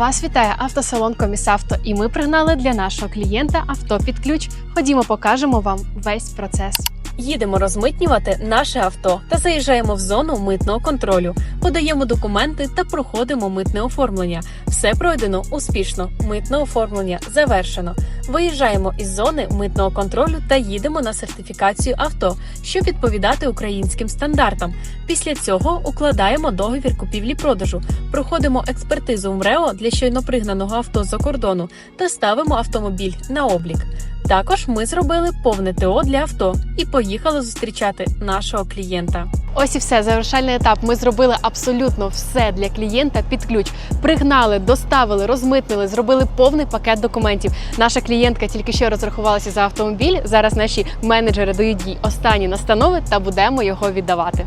Вас вітає автосалон Комісавто, і ми пригнали для нашого клієнта авто під ключ. Ходімо, покажемо вам весь процес. Їдемо розмитнювати наше авто та заїжджаємо в зону митного контролю, подаємо документи та проходимо митне оформлення. Все пройдено успішно. Митне оформлення завершено. Виїжджаємо із зони митного контролю та їдемо на сертифікацію авто, щоб відповідати українським стандартам. Після цього укладаємо договір купівлі-продажу, проходимо експертизу МРЕО для щойно пригнаного авто з-за кордону та ставимо автомобіль на облік. Також ми зробили повне ТО для авто і поїхали зустрічати нашого клієнта. Ось і все. Завершальний етап. Ми зробили абсолютно все для клієнта під ключ. Пригнали, доставили, розмитнили, зробили повний пакет документів. Наша клієнтка тільки що розрахувалася за автомобіль. Зараз наші менеджери дають їй останні настанови та будемо його віддавати.